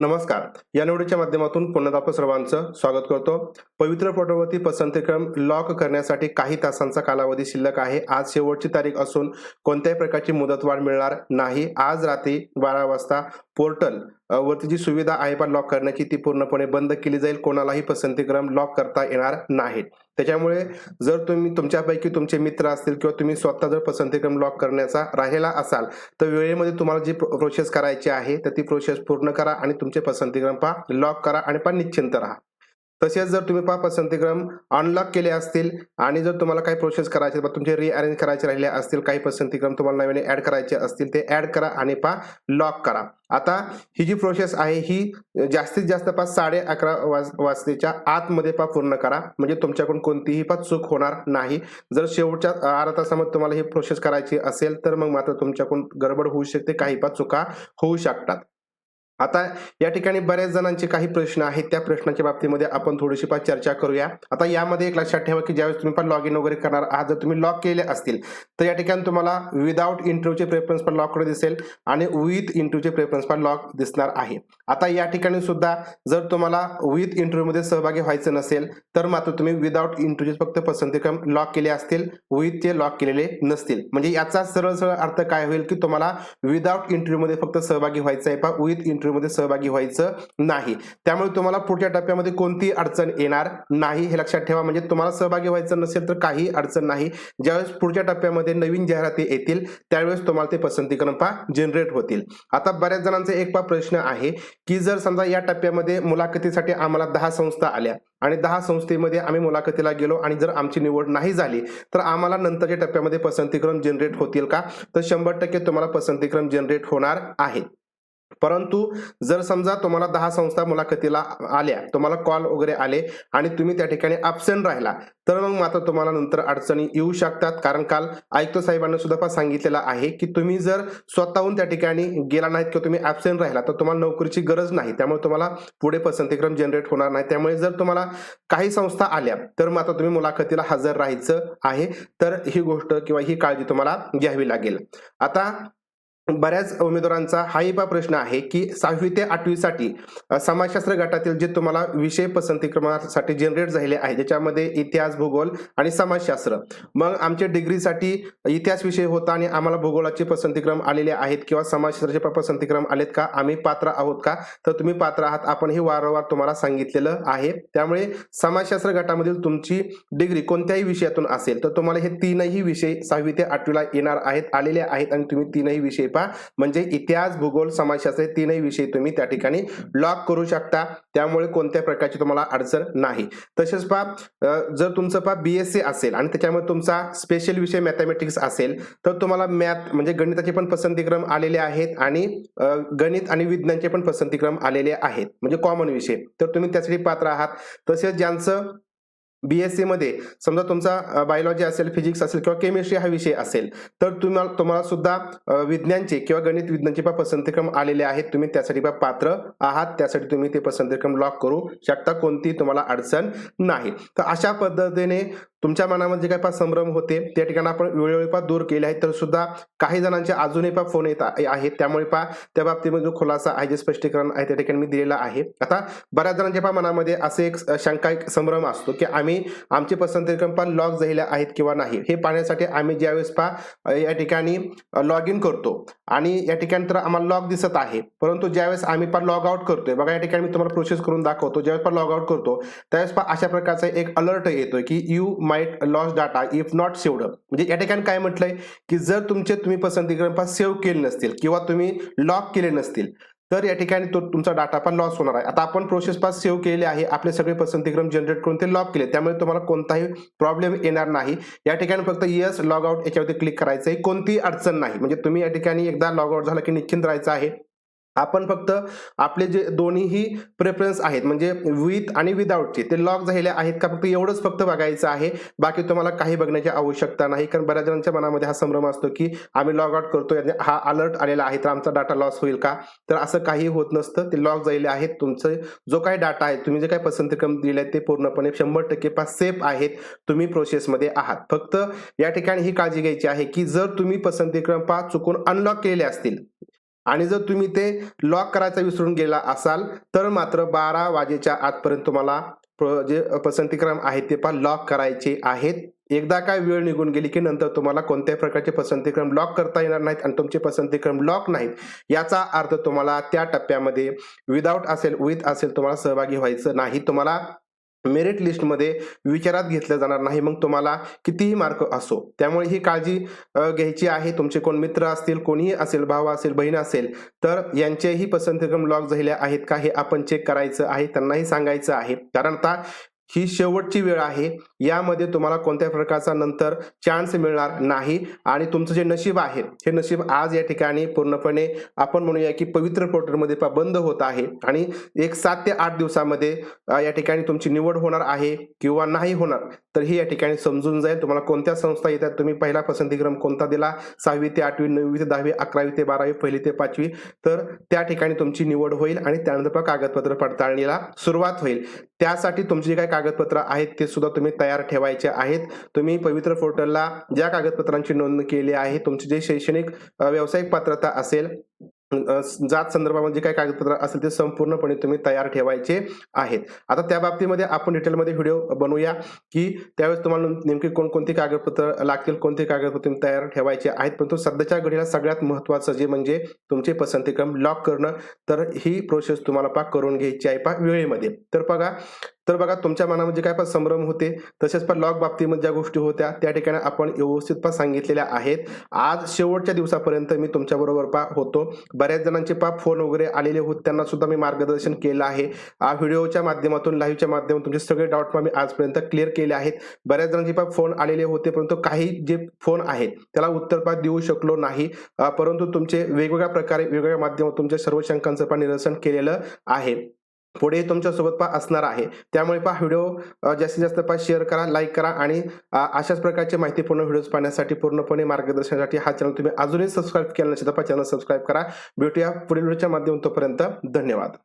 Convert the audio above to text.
नमस्कार. या निवडीच्या माध्यमातून पुन्हा आपण सर्वांचं स्वागत करतो. पवित्र फोटोवरती पसंतीक्रम लॉक करण्यासाठी काही तासांचा कालावधी शिल्लक आहे. आज शेवटची तारीख असून कोणत्याही प्रकारची मुदतवाढ मिळणार नाही. आज रात्री बारा वाजता पोर्टल वरती जी सुविधा आहे पण लॉक करण्याची ती पूर्णपणे बंद केली जाईल. कोणालाही पसंतीक्रम लॉक करता येणार नाहीत. त्याच्यामुळे जर तुम्ही तुमच्यापैकी तुमचे मित्र असतील किंवा तुम्ही स्वतः जर पसंतीक्रम लॉक करण्याचा राहिला असाल तर वेळेमध्ये तुम्हाला जी प्रोसेस करायची आहे तर ती प्रोसेस पूर्ण करा आणि तुमचे पसंतीक्रम पहा लॉक करा आणि पहा निश्चिंत राहा. तसेच जर तुम्ही पहा पसंतीक्रम अनलॉक केले असतील आणि जर तुम्हाला काही प्रोसेस करायचे तुमचे रिअरेंज करायचे राहिले असतील काही पसंतीक्रम तुम्हाला नवीन ऍड करायचे असतील ते ऍड करा आणि पहा लॉक करा. आता ही जी प्रोसेस आहे ही जास्तीत जास्त पाच साडे अकरा वाज वाजतेच्या आतमध्ये पा पूर्ण करा. म्हणजे तुमच्याकडून कोणतीही पा चूक होणार नाही. जर शेवटच्या अर्धा तासामध्ये तुम्हाला ही प्रोसेस करायची असेल तर मग मात्र तुमच्याकडून गडबड होऊ शकते काही पा चुका होऊ शकतात. आता या ठिकाणी बऱ्याच जणांचे काही प्रश्न आहेत. त्या प्रश्नाच्या बाबतीमध्ये आपण थोडीशी पा चर्चा करूया. आता यामध्ये एक लक्षात ठेवा की ज्यावेळेस तुम्ही पण लॉग इन वगैरे करणार आहात जर तुम्ही लॉक केले असतील तर या ठिकाणी तुम्हाला विदाउट इंटरव्ह्यूचे प्रेफरन्स पण लॉककडे दिसेल आणि विथ इंटरव्ह्यूचे प्रेफरन्स पण लॉक दिसणार आहे. आता या ठिकाणी सुद्धा जर तुम्हाला विथ इंटरव्ह्यूमध्ये सहभागी व्हायचं नसेल तर मात्र तुम्ही विदाउट इंटरव्ह्यू फक्त पसंतीक्रम लॉक केले असतील विथचे लॉक केलेले नसतील. म्हणजे याचा सरळ सरळ अर्थ काय होईल की तुम्हाला विदाउट इंटरव्ह्यूमध्ये फक्त सहभागी व्हायचं आहे पा विथ इंटरव्ह्यूमध्ये सहभागी व्हायचं नाही. त्यामुळे तुम्हाला पुढच्या टप्प्यामध्ये कोणतीही अडचण येणार नाही हे लक्षात ठेवा. म्हणजे तुम्हाला सहभागी व्हायचं नसेल तर काही अडचण नाही. ज्यावेळेस पुढच्या टप्प्यामध्ये नवीन जाहिराती येतील त्यावेळेस तुम्हाला ते पसंतीकरण पा जनरेट होतील. आता बऱ्याच जणांचा एक पा प्रश्न आहे की जर समजा या टप्प्यामध्ये मुलाखतीसाठी आम्हाला दहा संस्था आल्या आणि दहा संस्थेमध्ये आम्ही मुलाखतीला गेलो आणि जर आमची निवड नाही झाली तर आम्हाला नंतरच्या टप्प्यामध्ये पसंतीक्रम जनरेट होतील का? तर शंभर टक्के तुम्हाला पसंतीक्रम जनरेट होणार आहे. परंतु जर समजा तुम्हाला दहा संस्था मुलाखतीला आल्या तुम्हाला कॉल वगैरे आले आणि तुम्ही त्या ठिकाणी अबसेंट राहिला तर मग मात्र तुम्हाला नंतर अडचणी येऊ शकतात. कारण काल आयुक्त साहेबांना सुद्धा पण सांगितलेलं आहे की तुम्ही जर स्वतःहून त्या ठिकाणी गेला नाहीत किंवा तुम्ही ऍबसेंट राहिला तर तुम्हाला नोकरीची गरज नाही. त्यामुळे तुम्हाला पुढे पसंतीक्रम जनरेट होणार नाही. त्यामुळे जर तुम्हाला काही संस्था आल्या तर मात्र तुम्ही मुलाखतीला हजर राहायचं आहे. तर ही गोष्ट किंवा ही काळजी तुम्हाला घ्यावी लागेल. आता बऱ्याच उमेदवारांचा हाही पा प्रश्न आहे की सहावी ते आठवीसाठी समाजशास्त्र गटातील जे तुम्हाला विषय पसंतीक्रमासाठी जनरेट झालेले आहे ज्याच्यामध्ये इतिहास भूगोल आणि समाजशास्त्र. मग आमच्या डिग्रीसाठी इतिहास विषय होता आणि आम्हाला भूगोलाचे पसंतीक्रम आलेले आहेत किंवा समाजशास्त्राचे पसंतीक्रम आलेत का? आम्ही पात्र आहोत का? तर तुम्ही पात्र आहात आपण हे वारंवार तुम्हाला सांगितलेलं आहे. त्यामुळे समाजशास्त्र गटामधील तुमची डिग्री कोणत्याही विषयातून असेल तर तुम्हाला हे तीनही विषय सहावी ते आठवीला येणार आहेत आलेले आहेत आणि तुम्ही तीनही विषय पहा म्हणजे इतिहास भूगोल समाजशास्त्र तीनही विषय तुम्ही त्या ठिकाणी लॉक करू शकता. त्यामुळे कोणत्या प्रकारची तुम्हाला अडचण नाही. तसेच पहा जर तुमचं पहा बीएससी असेल आणि त्याच्यामध्ये तुमचा स्पेशल विषय मॅथमॅटिक्स असेल तर तुम्हाला मॅथ म्हणजे गणिताचे पण पसंतीक्रम आलेले आहेत आणि गणित आणि विज्ञानचे पण पसंतीक्रम आलेले आहेत. म्हणजे कॉमन विषय. तर तुम्ही त्यासाठी पात्र आहात. तसेच ज्यांचं बी एस सीमध्ये समजा तुमचा बायोलॉजी असेल फिजिक्स असेल किंवा केमिस्ट्री हा विषय असेल तर तुम्हाला तुम्हाला सुद्धा विज्ञानचे किंवा गणित विज्ञानचे पण पसंतीक्रम आलेले आहेत. तुम्ही त्यासाठी पण पात्र आहात. त्यासाठी तुम्ही ते पसंतीक्रम लॉक करू शकता. कोणती तुम्हाला अडचण नाही. तर अशा पद्धतीने तुमच्या मनामध्ये जे काही पा संभ्रम होते त्या ठिकाणी आपण वेळोवेळी पा दूर केले आहेत तर सुद्धा काही जणांचे अजूनही पा फोन येत आहेत. त्यामुळे पा त्या बाबतीमध्ये जो खुलासा आहे जे स्पष्टीकरण आहे त्या ठिकाणी मी दिलेला आहे. आता बऱ्याच जणांच्या पा मनामध्ये असे एक शंका एक संभ्रम असतो की आम्ही आमचे पसंतीक्रम पण लॉक झालेले आहेत किंवा नाही. हे पाहण्यासाठी आम्ही ज्यावेळेस पा या ठिकाणी लॉग इन करतो. आणि या ठिकाणी तर आम्हाला लॉग दिसत आहे. परंतु ज्यावेळेस आम्ही पा लॉग आउट करतोय बघा या ठिकाणी मी तुम्हाला प्रोसेस करून दाखवतो. ज्यावेळेस पण लॉग आउट करतो त्यावेळेस पा अशा प्रकारचा एक अलर्ट येतोय की you might lose data if not saved म्हणजे या ठिकाणी काय म्हटलंय की जर तुमचे तुम्ही पसंतीक्रम पा सेव्ह केले नसतील किंवा तुम्ही लॉक केले नसतील तर या ठिकाणी तो तुमचा डाटा पण लॉस होणार आहे. आता आपण प्रोसेस पास सेव्ह केले आहे आपले सगळे पसंतीक्रम जनरेट करून ते लॉक केले. त्यामुळे तुम्हाला कोणताही प्रॉब्लेम येणार नाही. या ठिकाणी फक्त येस लॉग आउट याच्यावरती क्लिक करायचं आहे कोणतीही अडचण नाही. म्हणजे तुम्ही या ठिकाणी एकदा लॉग आउट झाला की निश्चिंत राहायचं आहे. आपण फक्त आपले जे दोन्हीही प्रेफरन्स आहेत म्हणजे विथ आणि विदाऊटचे ते लॉक झालेले आहेत का? फक्त एवढंच फक्त बघायचं आहे. बाकी तुम्हाला काही बघण्याची आवश्यकता नाही. कारण बऱ्याच जणांच्या मनामध्ये हा संभ्रम असतो की आम्ही लॉग आउट करतो हा अलर्ट आलेला आहे तर आमचा डाटा लॉस होईल का? तर असं काही होत नसतं. ते लॉक झालेले आहेत. तुमचं जो काही डाटा आहे तुम्ही जे काही पसंतीक्रम दिले ते पूर्णपणे शंभर टक्के पास सेफ आहेत. तुम्ही प्रोसेसमध्ये आहात. फक्त या ठिकाणी ही काळजी घ्यायची आहे की जर तुम्ही पसंतीक्रम पाच चुकून अनलॉक केलेले असतील आणि जर तुम्ही ते लॉक करायचं विसरून गेला असाल तर मात्र बारा वाजेच्या आतपर्यंत तुम्हाला जे पसंतीक्रम आहेत ते पण लॉक करायचे आहेत. एकदा काय वेळ निघून गेली की नंतर तुम्हाला कोणत्याही प्रकारचे पसंतीक्रम लॉक करता येणार नाहीत आणि तुमचे पसंतीक्रम लॉक नाहीत. याचा अर्थ तुम्हाला त्या टप्प्यामध्ये विदाऊट असेल विथ असेल तुम्हाला सहभागी व्हायचं नाही. तुम्हाला मेरिट लिस्टमध्ये विचारात घेतलं जाणार नाही. मग तुम्हाला कितीही मार्क असो त्यामुळे ही काळजी घ्यायची आहे. तुमचे कोण मित्र असतील कोणीही असेल भाव असेल बहीण असेल तर यांचेही पसंतीक्रम लॉक झाले आहेत का हे आपण चेक करायचं आहे त्यांनाही सांगायचं आहे. कारण आता ही शेवटची वेळ आहे. यामध्ये तुम्हाला कोणत्या प्रकारचा नंतर चान्स मिळणार नाही. आणि तुमचं जे नशीब आहे हे नशीब आज या ठिकाणी पूर्णपणे आपण म्हणूया की पवित्र पोर्टलमध्ये बंद होत आहे. आणि एक सात ते आठ दिवसामध्ये या ठिकाणी तुमची निवड होणार आहे किंवा नाही होणार तर ही या ठिकाणी समजून जाईल. तुम्हाला कोणत्या संस्था येतात तुम्ही पहिला पसंतीक्रम कोणता दिला? सहावी ते आठवी नववी ते दहावी अकरावी ते बारावी पहिली ते पाचवी. तर त्या ठिकाणी तुमची निवड होईल आणि त्यानंतर कागदपत्र पडताळणीला सुरुवात होईल. त्यासाठी तुमची काय कागदपत्र आहेत ते सुद्धा तुम्ही तयार ठेवायचे आहेत. तुम्ही पवित्र पोर्टलला ज्या कागदपत्रांची नोंद केली आहे तुमची जे शैक्षणिक व्यावसायिक पात्रता असेल जात संदर्भामध्ये जे काही कागदपत्र असेल ते संपूर्णपणे तुम्ही तयार ठेवायचे आहेत. आता त्या बाबतीमध्ये आपण डिटेलमध्ये व्हिडिओ बनवूया की त्यावेळेस तुम्हाला नेमकी कोणकोणती कागदपत्र लागतील कोणते कागदपत्र तुम्ही तयार ठेवायचे आहेत. परंतु सध्याच्या घडीला सगळ्यात महत्त्वाचं जे म्हणजे तुमचे पसंतीक्रम लॉक करणं. तर ही प्रोसेस तुम्हाला पा करून घ्यायची आहे पा वेळेमध्ये. तर बघा तर बघा तुमच्या मनामध्ये काय पण संभ्रम होते तसेच पण लॉक बाबतीमध्ये ज्या गोष्टी होत्या त्या ठिकाणी आपण व्यवस्थित पण सांगितलेल्या आहेत. आज शेवटच्या दिवसापर्यंत मी तुमच्याबरोबर पा होतो. बऱ्याच जणांचे पा फोन वगैरे आलेले होते त्यांना सुद्धा मी मार्गदर्शन केलं आहे. व्हिडिओच्या माध्यमातून लाईव्हच्या माध्यमातून तुमचे सगळे डाऊट मी आजपर्यंत क्लिअर केले आहेत. बऱ्याच जणांचे पा फोन आलेले होते परंतु काही जे फोन आहेत त्याला उत्तर पा देऊ शकलो नाही. परंतु तुमचे वेगवेगळ्या प्रकारे वेगवेगळ्या माध्यमातून तुमच्या सर्व शंकांचं पण निरसन केलेलं आहे. पुढे तुमच्यासोबत पा असणार आहे. त्यामुळे पा व्हिडिओ जास्तीत जास्त पा शेअर करा लाईक करा आणि अशाच प्रकारचे माहितीपूर्ण व्हिडिओज पाहण्यासाठी पूर्णपणे मार्गदर्शनासाठी हा चॅनल तुम्ही अजूनही सबस्क्राईब केला नसेल तर चॅनल सबस्क्राईब करा. भेटूया पुढील व्हिडिओच्या माध्यमातून तोपर्यंत धन्यवाद.